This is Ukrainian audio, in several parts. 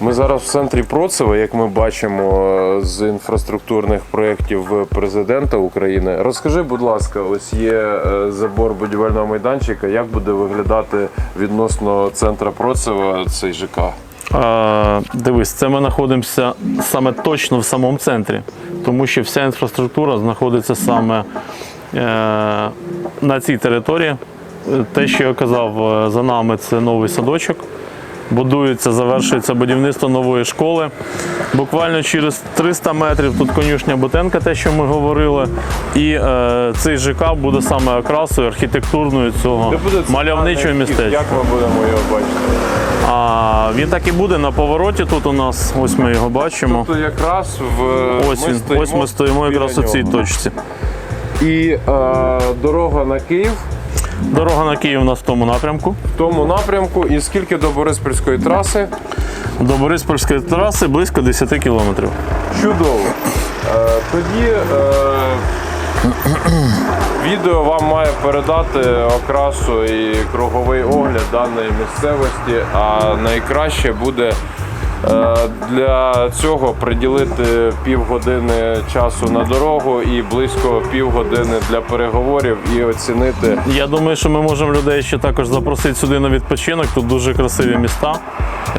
Ми зараз в центрі Процева, як ми бачимо з інфраструктурних проєктів президента України. Розкажи, будь ласка, ось є е, забор будівельного майданчика. Як буде виглядати відносно центра Процева цей ЖК? Е, Дивись, це ми знаходимося саме точно в самому центрі, тому що вся інфраструктура знаходиться саме е, на цій території. Те, що я казав, е, за нами це новий садочок. Будується, завершується будівництво нової школи. Буквально через 300 метрів тут конюшня Бутенка, те, що ми говорили. І е, цей ЖК буде саме окрасою архітектурною цього мальовничого містечка. Як ми будемо його бачити? А він так і буде на повороті. Тут у нас ось ми його бачимо. Тобто якраз в Ось він, ось ми стоїмо якраз у цій нього. точці. І е, дорога на Київ Дорога на Київ у нас в тому напрямку. в тому напрямку. І скільки до Бориспільської траси? До Бориспільської траси близько 10 кілометрів. Чудово. Е, тоді е, відео вам має передати окрасу і круговий огляд даної місцевості, а найкраще буде для цього приділити півгодини часу на дорогу і близько півгодини для переговорів і оцінити. Я думаю, що ми можемо людей ще також запросити сюди на відпочинок. Тут дуже красиві міста.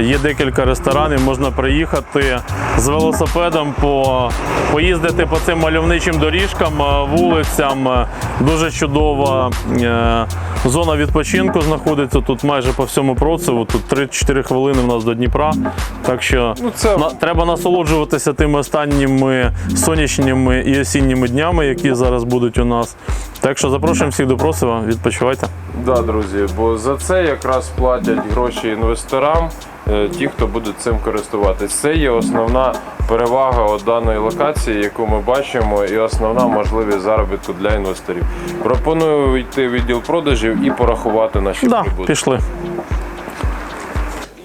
Є декілька ресторанів, можна приїхати з велосипедом, по, поїздити по цим мальовничим доріжкам, е, вулицям. Е, Дуже чудова е, зона відпочинку знаходиться тут майже по всьому процеву. Тут 3-4 хвилини в нас до Дніпра. Так що Ну, це на, треба насолоджуватися тими останніми сонячними і осінніми днями, які зараз будуть у нас. Так що запрошуємо всіх до Процева, відпочивайте. Да, друзі, бо за це якраз платять гроші інвесторам, е, ті, хто буде цим користуватись. Це є основна перевага от даної локації, яку ми бачимо, і основна можливість заробітку для інвесторів. Пропоную йти в відділ продажів і порахувати наші Да, прибутки. пішли.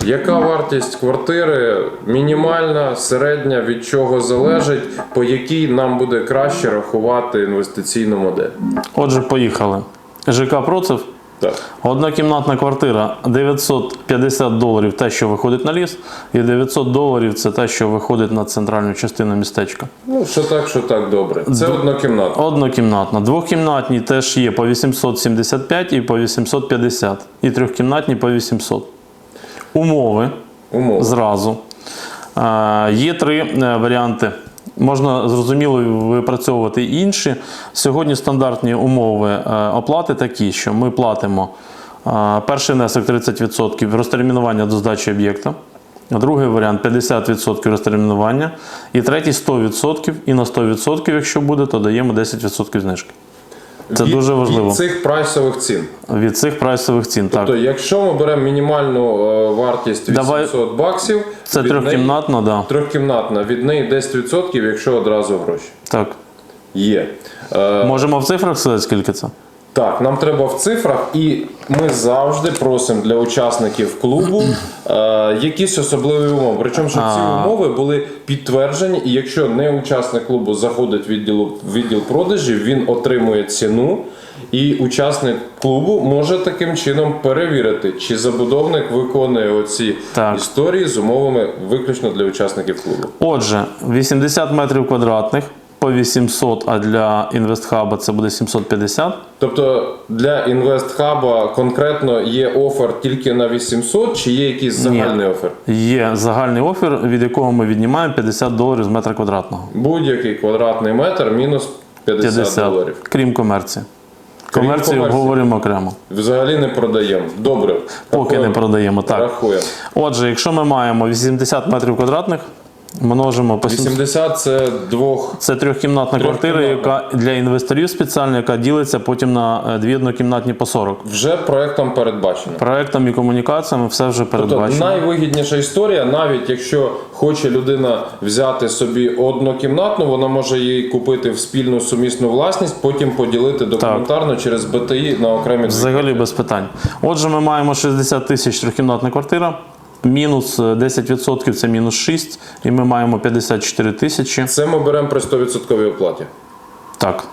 Яка вартість квартири мінімальна, середня, від чого залежить, по якій нам буде краще рахувати інвестиційну модель? Отже, поїхали. ЖК Процев. Так. Однокімнатна квартира 950 доларів те, що виходить на ліс, і 900 доларів це те, що виходить на центральну частину містечка. Ну, що так, що так, добре. Це однокімнатна. Однокімнатна. Двохкімнатні теж є по 875 і по 850. І трьохкімнатні по 800. Умови Умови. зразу. Е, Є три е, варіанти. Можна зрозуміло випрацьовувати інші. Сьогодні стандартні умови е, оплати такі, що ми платимо перший внесок 30% розтермінування до здачі об'єкта. Другий варіант 50% розтермінування. І третій 100%. І на 100%, якщо буде, то даємо 10% знижки. Це Від- дуже важливо. Від цих прайсових цін. Від цих прайсових цін. Так. Тобто, якщо ми беремо мінімальну е, вартість Давай- 800 баксів, Це від неї- трьохкімнатна, да. трьохкімнатна, від неї 10%, якщо одразу гроші. так. Є. Е, Можемо в цифрах сказати, скільки це? Так, нам треба в цифрах, і ми завжди просимо для учасників клубу е, якісь особливі умови. Причому, щоб ці умови були підтверджені, і якщо не учасник клубу заходить в відділ, в відділ продажів, він отримує ціну. І учасник клубу може таким чином перевірити, чи забудовник виконує оці Так. історії з умовами виключно для учасників клубу. Отже, 80 метрів квадратних по 800, а для інвестхаба це буде 750. Тобто для інвестхаба конкретно є офер тільки на 800, чи є якийсь загальний офер? Є загальний офер, від якого ми віднімаємо 50 доларів з метра квадратного. Будь-який квадратний метр мінус 50, 50, доларів. крім комерції. Комерцію обговорюємо окремо. Взагалі не продаємо. Добре. Поки не продаємо. Так. Рахуємо. Отже, якщо ми маємо 80 метрів квадратних, множимо по 80 це двох. Це трьохкімнатна квартира, яка для інвесторів спеціальна, яка ділиться потім на е, дві однокімнатні по 40. Вже проектом передбачено. Проектом і комунікаціями все вже Тобто передбачено. найвигідніша історія, навіть якщо хоче людина взяти собі однокімнатну, вона може її купити в спільну сумісну власність, потім поділити документарно через БТІ на окремі Взагалі без питань. Отже, ми маємо 60 тисяч трьохкімнатна квартира. Мінус е, 10% це мінус 6, і ми маємо 54 тисячі. Це ми беремо при 100% оплаті. Так.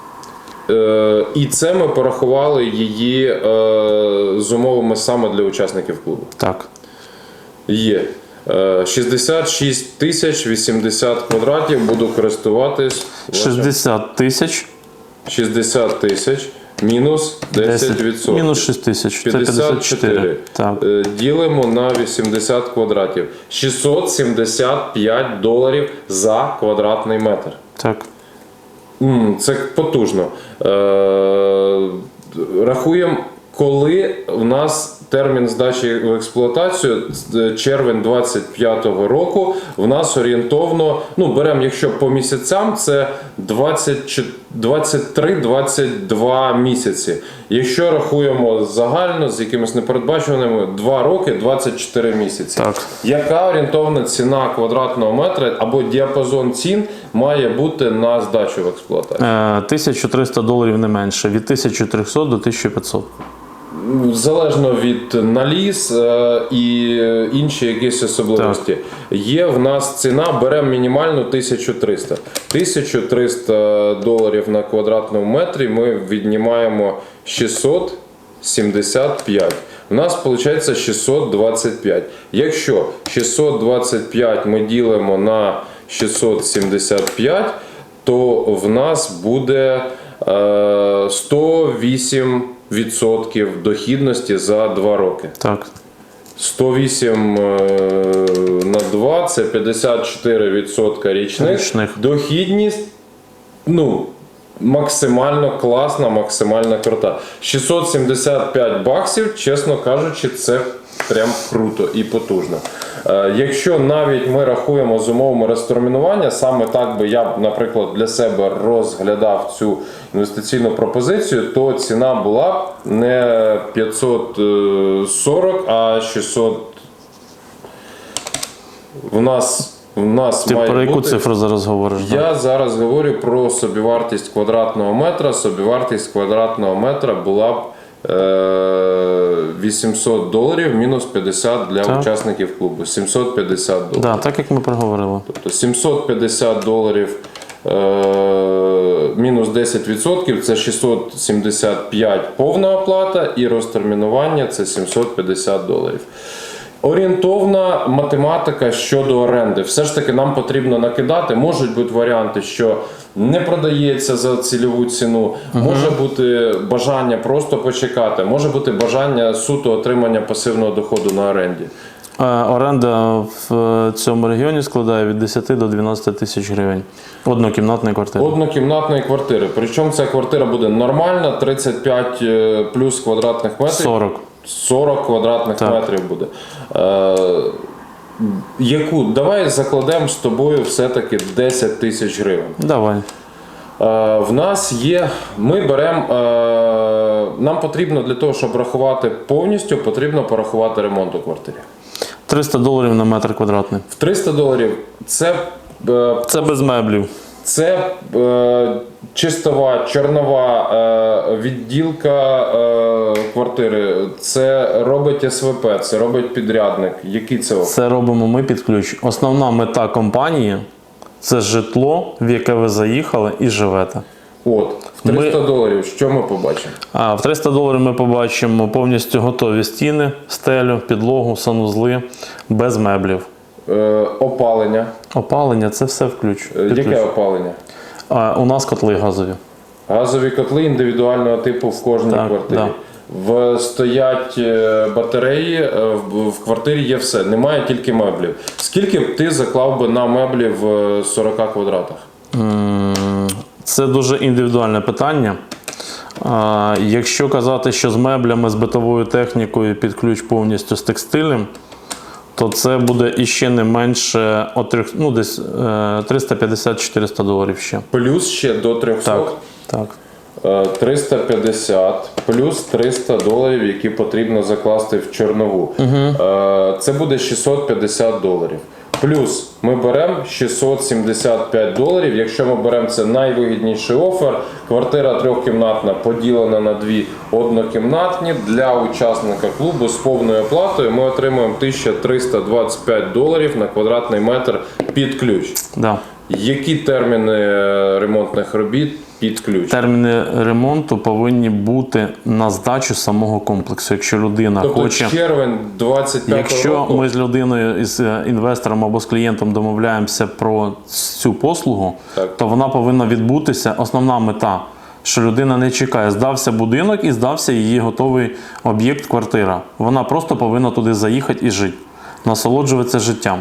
Е, і це ми порахували її е, з умовами саме для учасників клубу. Так. Є. Е, 66 тисяч 80 квадратів буду користуватись. 60 тисяч. 60 тисяч мінус 10%. Мінус 6 тисяч. 54. Так. Е, Ділимо на 80 квадратів. 675 доларів за квадратний метр. Так. Це потужно. Е, Рахуємо, коли в нас термін здачі в експлуатацію е, червень 25-го року. В нас орієнтовно, ну беремо, якщо по місяцям, це 23-22 місяці. Якщо рахуємо загально з якимись непередбачуваними 2 роки 24 місяці. Так. Яка орієнтовна ціна квадратного метра або діапазон цін має бути на здачу в експлуатацію? Е, 1300 доларів не менше. Від 1300 до 1500. Залежно від наліз е, і інші якісь особливості. Є в нас ціна, беремо мінімальну 1300. 1300 доларів на квадратному метрі ми віднімаємо 675. У нас виходить 625. Якщо 625 ми ділимо на 675, то в нас буде е, 108 відсотків дохідності за 2 роки. Так. 108 е, на 2 це 54 відсотка річних. Річних. Дохідність, ну, максимально класна, максимально крута. 675 баксів, чесно кажучи, це прям круто і потужно. Е, Якщо навіть ми рахуємо з умовами розтермінування, саме так би я б, наприклад, для себе розглядав цю інвестиційну пропозицію, то ціна була б не 540, а 600. В нас, в нас Ти має про яку бути... цифру зараз говориш? Я зараз говорю про собівартість квадратного метра. Собівартість квадратного метра була б 800 доларів мінус 50 для Так. учасників клубу. 750 доларів. Да, так як ми проговорили. Тобто 750 доларів е, мінус 10% це 675 повна оплата і розтермінування це 750 доларів. Орієнтовна математика щодо оренди. Все ж таки нам потрібно накидати. Можуть бути варіанти, що не продається за цільову ціну, може бути бажання просто почекати, може бути бажання суто отримання пасивного доходу на оренді. Е, Оренда в е, цьому регіоні складає від 10 до 12 тисяч гривень. Однокімнатної квартири. Однокімнатної квартири. Причому ця квартира буде нормальна, 35 е, плюс квадратних метрів. 40. 40 квадратних Так. метрів буде. Е, яку? Давай закладемо з тобою все-таки 10 тисяч гривень. Давай. Е, в нас є, ми беремо, е, нам потрібно для того, щоб рахувати повністю, потрібно порахувати ремонт у квартирі. 300 доларів на метр квадратний. В 300 доларів це е, Це без меблів. Це е, чистова, чорнова е, відділка е, квартири. Це робить СВП, це робить підрядник. Який це? Це робимо ми під ключ. Основна мета компанії це житло, в яке ви заїхали і живете. От, в 300 доларів, що ми побачимо? А в 300 доларів ми побачимо повністю готові стіни, стелю, підлогу, санузли, без меблів. Е, опалення. Опалення це все в ключ. Е, Яке опалення? А, у нас котли газові. Газові котли індивідуального типу в кожній Так, квартирі. да. В стоять е, батареї, е, в, квартирі є все, немає тільки меблів. Скільки б ти заклав би на меблі в е, 40 квадратах? Це дуже індивідуальне питання. Якщо казати, що з меблями, з битовою технікою під ключ повністю з текстилем, то це буде іще не менше от трьох- ну, десь е, 350-400 доларів ще. Плюс ще до 300. Так. так. Е, 350 плюс 300 доларів, які потрібно закласти в чорнову. Е, Це буде 650 доларів. Плюс ми беремо 675 доларів. Якщо ми беремо це найвигідніший офер, квартира трьохкімнатна поділена на дві однокімнатні для учасника клубу з повною оплатою. Ми отримуємо 1325 доларів на квадратний метр під ключ. Да. Які терміни е, ремонтних робіт під ключ? Терміни ремонту повинні бути на здачу самого комплексу. Якщо людина Тобто хоче. червень 25 Якщо року. ми з людиною, із е, інвестором або з клієнтом домовляємося про цю послугу, Так. то вона повинна відбутися. Основна мета, що людина не чекає, здався будинок і здався її готовий об'єкт, квартира. Вона просто повинна туди заїхати і жити, насолоджуватися життям.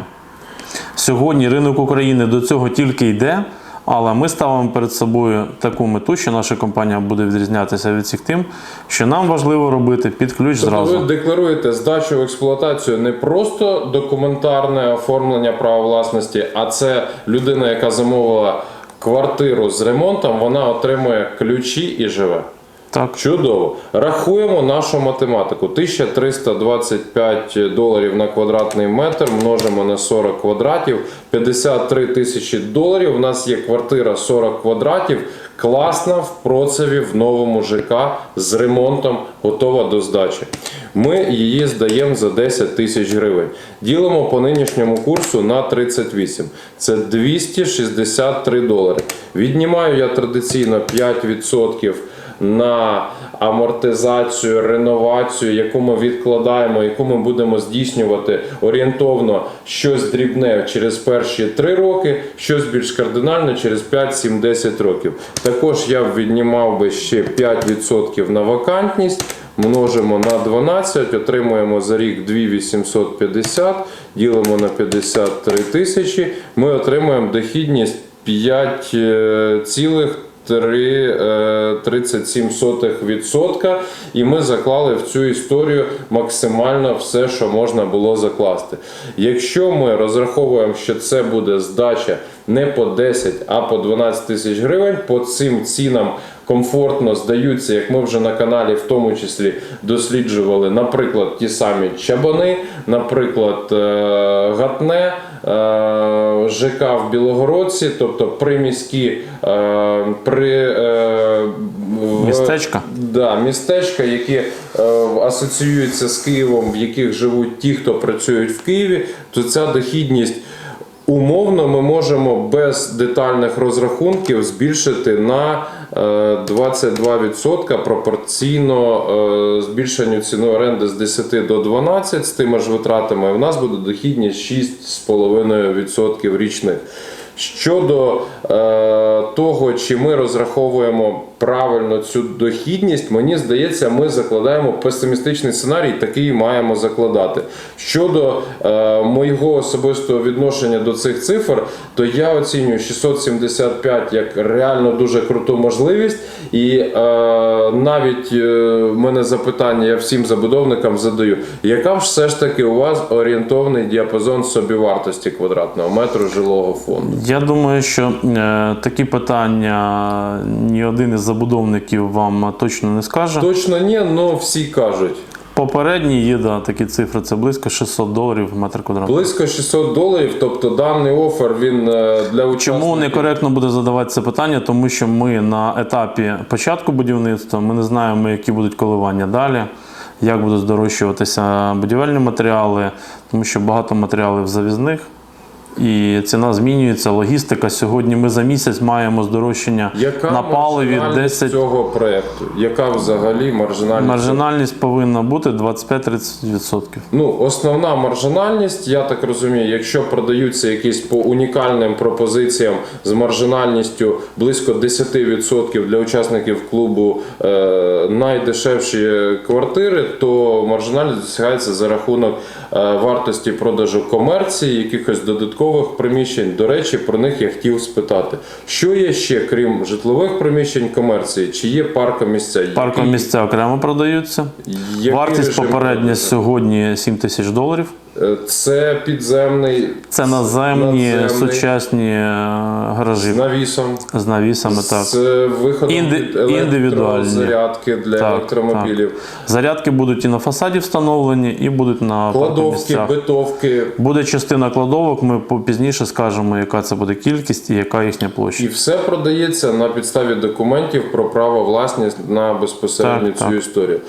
Сьогодні ринок України до цього тільки йде, але ми ставимо перед собою таку мету, що наша компанія буде відрізнятися від всіх тим, що нам важливо робити під ключ Тобто зразу. ви декларуєте здачу в експлуатацію не просто документарне оформлення права власності, а це людина, яка замовила квартиру з ремонтом, вона отримує ключі і живе. Так. Чудово. Рахуємо нашу математику. 1325 доларів на квадратний метр множимо на 40 квадратів. 53 тисячі доларів. У нас є квартира 40 квадратів. Класна в процеві в новому ЖК з ремонтом, готова до здачі. Ми її здаємо за 10 тисяч гривень. Ділимо по нинішньому курсу на 38. Це 263 долари. Віднімаю я традиційно 5% на амортизацію, реновацію, яку ми відкладаємо, яку ми будемо здійснювати орієнтовно щось дрібне через перші 3 роки, щось більш кардинальне через 5, 7, 10 років. Також я б віднімав би ще 5% на вакантність. Множимо на 12, отримуємо за рік 2850, ділимо на 53 тисячі. Ми отримуємо дохідність 5,37%. І ми заклали в цю історію максимально все, що можна було закласти. Якщо ми розраховуємо, що це буде здача не по 10, а по 12 тисяч гривень, по цим цінам комфортно здаються, як ми вже на каналі в тому числі досліджували, наприклад, ті самі чабани, наприклад, е, гатне, е, ЖК в Білогородці, тобто приміські е, при е, Містечка? Да, містечка, які е, асоціюються з Києвом, в яких живуть ті, хто працюють в Києві, то ця дохідність умовно ми можемо без детальних розрахунків збільшити на е, 22% пропорційно е, збільшенню ціни оренди з 10 до 12 з тими ж витратами. У нас буде дохідність 6,5% річних. Щодо е, того, чи ми розраховуємо правильно цю дохідність, мені здається, ми закладаємо песимістичний сценарій, такий маємо закладати. Щодо е, моєго особистого відношення до цих цифр, то я оцінюю 675 як реально дуже круту можливість. І е, навіть е, мене запитання, я всім забудовникам задаю, яка ж все ж таки у вас орієнтовний діапазон собівартості квадратного метру жилого фонду? Я думаю, що е, такі питання ні один із забудовників вам точно не скаже. Точно ні, але всі кажуть. Попередні є да, такі цифри, це близько 600 доларів метр квадратний. Близько 600 доларів, тобто даний офер він е, для учасників. Чому некоректно буде задавати це питання? Тому що ми на етапі початку будівництва ми не знаємо, які будуть коливання далі, як будуть здорожчуватися будівельні матеріали, тому що багато матеріалів завізних. І ціна змінюється, логістика. Сьогодні ми за місяць маємо здорожчання Яка на паливі 10. цього проекту? Яка взагалі маржинальність? Маржинальність повинна бути 25-30%. Ну, основна маржинальність, я так розумію, якщо продаються якісь по унікальним пропозиціям з маржинальністю близько 10% для учасників клубу е, найдешевші квартири, то маржинальність досягається за рахунок вартості продажу комерції, якихось додаткових приміщень. До речі, про них я хотів спитати. Що є ще, крім житлових приміщень комерції? Чи є паркомісця? Паркомісця окремо продаються. Який Вартість попередня сьогодні 7 тисяч доларів. Е, Це підземний Це наземні Наземний. сучасні е, гаражі з навісом. з навісами. Так. З виходом Інди- від індивідуальні. електрозарядки для Так, електромобілів, Зарядки будуть і на фасаді встановлені, і будуть на кладовки, битовки. Буде частина кладовок, ми пізніше скажемо, яка це буде кількість і яка їхня площа. І все продається на підставі документів про право власність на безпосередньо Так, цю так. історію.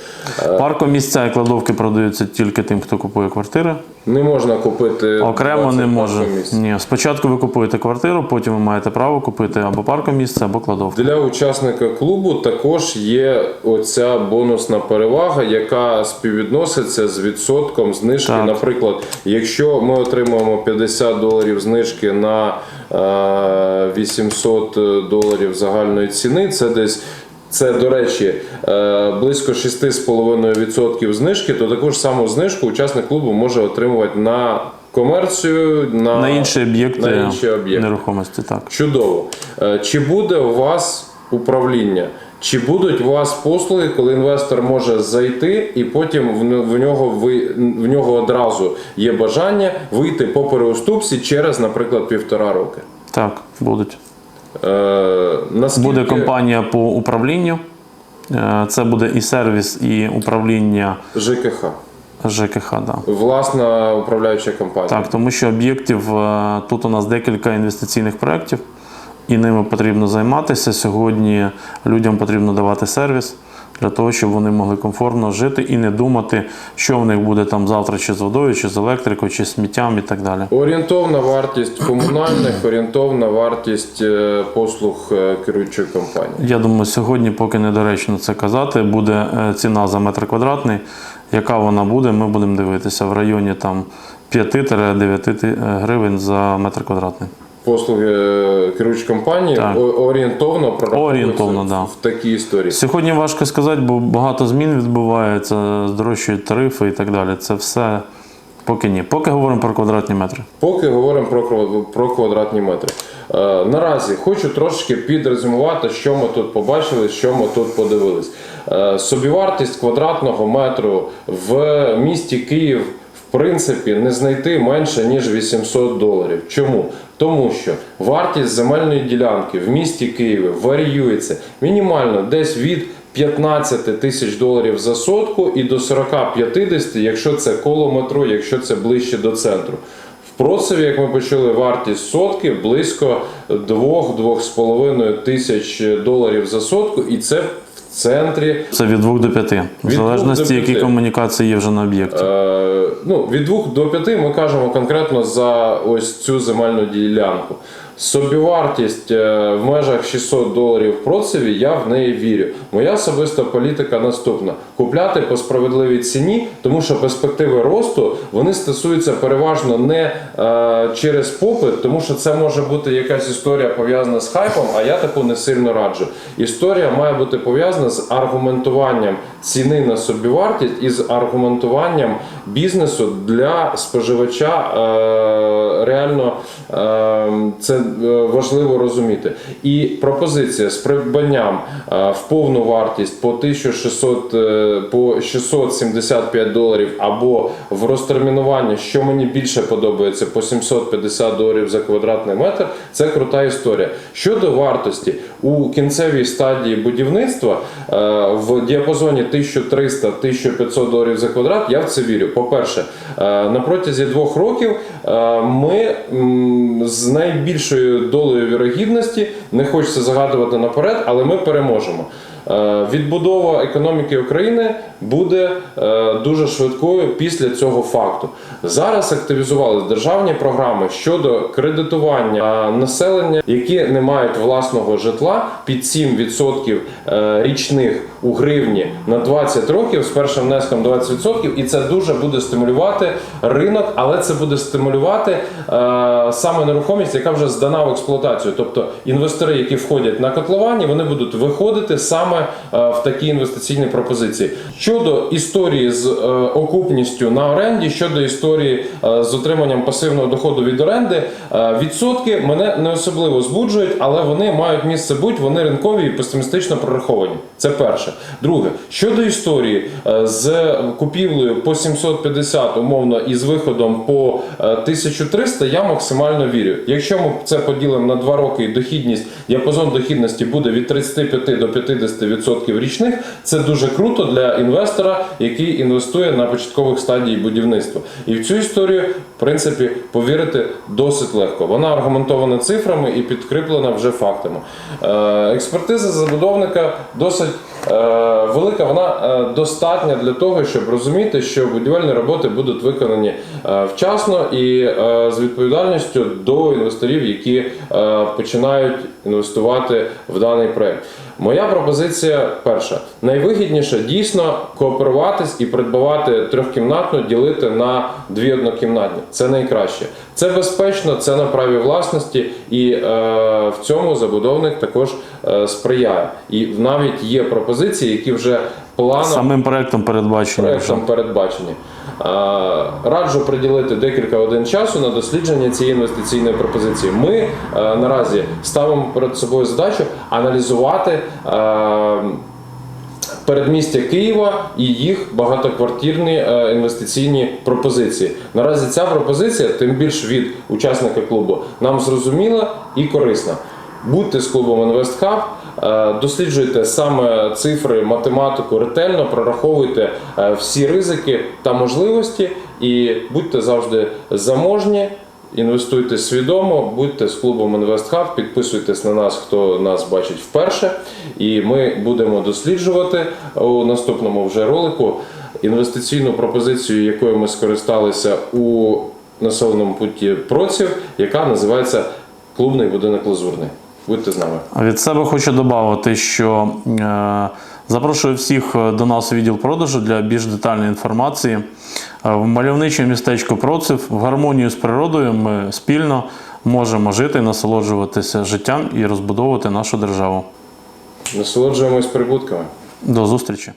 Паркомісця і кладовки продаються тільки тим, хто купує квартири. Не можна купити Окремо не може. Ні, спочатку ви купуєте квартиру, потім ви маєте право купити або паркомісце, або кладовку. Для учасника клубу також є оця бонусна перевага, яка співвідноситься з відсотком знижки. Так. Наприклад, якщо ми отримуємо 50 доларів знижки на е, 800 доларів загальної ціни, це десь. Це, до речі, е, близько 6,5% знижки, то таку ж саму знижку учасник клубу може отримувати на комерцію, на, На інші об'єкти на інші об'єкти. нерухомості, так. Чудово. Е, Чи буде у вас управління? Чи будуть у вас послуги, коли інвестор може зайти і потім в в нього ви в нього одразу є бажання вийти по переуступці через, наприклад, півтора роки? Так, будуть. Е, наскільки... Буде компанія по управлінню. Е, Це буде і сервіс, і управління ЖКХ, ЖКХ. Да. власна управляюча компанія. Так, тому що об'єктів е, тут у нас декілька інвестиційних проєктів, і ними потрібно займатися. Сьогодні людям потрібно давати сервіс для того, щоб вони могли комфортно жити і не думати, що в них буде там завтра, чи з водою, чи з електрикою, чи з сміттям і так далі. Орієнтовна вартість комунальних, орієнтовна вартість е, послуг е, керуючої компанії. Я думаю, сьогодні, поки недоречно це казати, буде е, ціна за метр квадратний. Яка вона буде, ми будемо дивитися в районі там 5-9 гривень за метр квадратний. Послуги е, керуючої компанії Так. орієнтовно Орієнтовно, в, да. в такій історії. Сьогодні важко сказати, бо багато змін відбувається, здорожчують тарифи і так далі. Це все поки ні. Поки говоримо про квадратні метри. Поки говоримо про, про квадратні метри. Е, наразі хочу трошки підрезюмувати, що ми тут побачили, що ми тут подивились. Е, собівартість квадратного метру в місті Київ. В принципі, не знайти менше ніж 800 доларів. Чому? Тому що вартість земельної ділянки в місті Києві варіюється мінімально десь від 15 тисяч доларів за сотку і до 40-50, якщо це коло метро, якщо це ближче до центру. В Процеві, як ми почули, вартість сотки близько 2-2,5 тисяч доларів за сотку, і це в центрі Це від 2 до 5, в залежності, які комунікації є вже на об'єкті. Е, ну, від 2 до 5 ми кажемо конкретно за ось цю земельну ділянку. Собівартість е, в межах 600 доларів процеві, я в неї вірю. Моя особиста політика наступна: купляти по справедливій ціні, тому що перспективи росту вони стосуються переважно не е, через попит, тому що це може бути якась історія пов'язана з хайпом, а я таку не сильно раджу. Історія має бути пов'язана з аргументуванням ціни на собівартість і з аргументуванням бізнесу для споживача. Е, реально е, це важливо розуміти. І пропозиція з придбанням е, в повну вартість по 1600, е, по 675 доларів або в розтермінуванні, що мені більше подобається, по 750 доларів за квадратний метр. Це крута історія. Щодо вартості у кінцевій стадії будівництва е, в діапазоні 1300-1500 доларів за квадрат, я в це вірю. По-перше, е, на протязі двох років е, ми з найбільшою долею вірогідності, не хочеться загадувати наперед, але ми переможемо. Е, Відбудова економіки України буде е, дуже швидкою після цього факту. Зараз активізувалися державні програми щодо кредитування е, населення, які не мають власного житла під 7% е, річних у гривні на 20 років з першим внеском 20%, і це дуже буде стимулювати ринок, але це буде стимулювати саме нерухомість, яка вже здана в експлуатацію. Тобто інвестори, які входять на котловані, вони будуть виходити саме саме в такі інвестиційні пропозиції. Щодо історії з е, окупністю на оренді, щодо історії е, з отриманням пасивного доходу від оренди, е, відсотки мене не особливо збуджують, але вони мають місце бути, вони ринкові і песимістично прораховані. Це перше. Друге, щодо історії з купівлею по 750 умовно і з виходом по е, 1300, я максимально вірю. Якщо ми це поділимо на 2 роки і дохідність, діапазон дохідності буде від 35 до 50% річних, це дуже круто для інвестора, який інвестує на початкових стадіях будівництва. І в цю історію, в принципі, повірити досить легко. Вона аргументована цифрами і підкріплена вже фактами. Е, Експертиза забудовника досить е, велика, вона е, достатня для того, щоб розуміти, що будівельні роботи будуть виконані вчасно і з відповідальністю до інвесторів, які починають інвестувати в даний проект. Моя пропозиція перша: найвигідніше дійсно кооперуватись і придбавати трьохкімнатну, ділити на дві однокімнатні. Це найкраще. Це безпечно, це на праві власності, і е, в цьому забудовник також е, сприяє. І навіть є пропозиції, які вже планом Самим проектом передбачено. вже. проектом передбачені. Раджу приділити декілька годин часу на дослідження цієї інвестиційної пропозиції. Ми е, наразі ставимо перед собою задачу аналізувати. е, Передмістя Києва і їх багатоквартирні е, інвестиційні пропозиції. Наразі ця пропозиція, тим більш від учасника клубу, нам зрозуміла і корисна. Будьте з клубом InvestHub, досліджуйте саме цифри, математику ретельно, прораховуйте е, всі ризики та можливості і будьте завжди заможні. Інвестуйте свідомо, будьте з клубом InvestHub, підписуйтесь на нас, хто нас бачить вперше. І ми будемо досліджувати у наступному вже ролику інвестиційну пропозицію, якою ми скористалися у населеному пункті Проців, яка називається Клубний будинок Лазурний. Будьте з нами. Від себе хочу додати, що е, запрошую всіх е, до нас у відділ продажу для більш детальної інформації. Е, В мальовниче містечко Проців в гармонію з природою ми спільно можемо жити, насолоджуватися життям і розбудовувати нашу державу. Насолоджуємось прибутками. До зустрічі!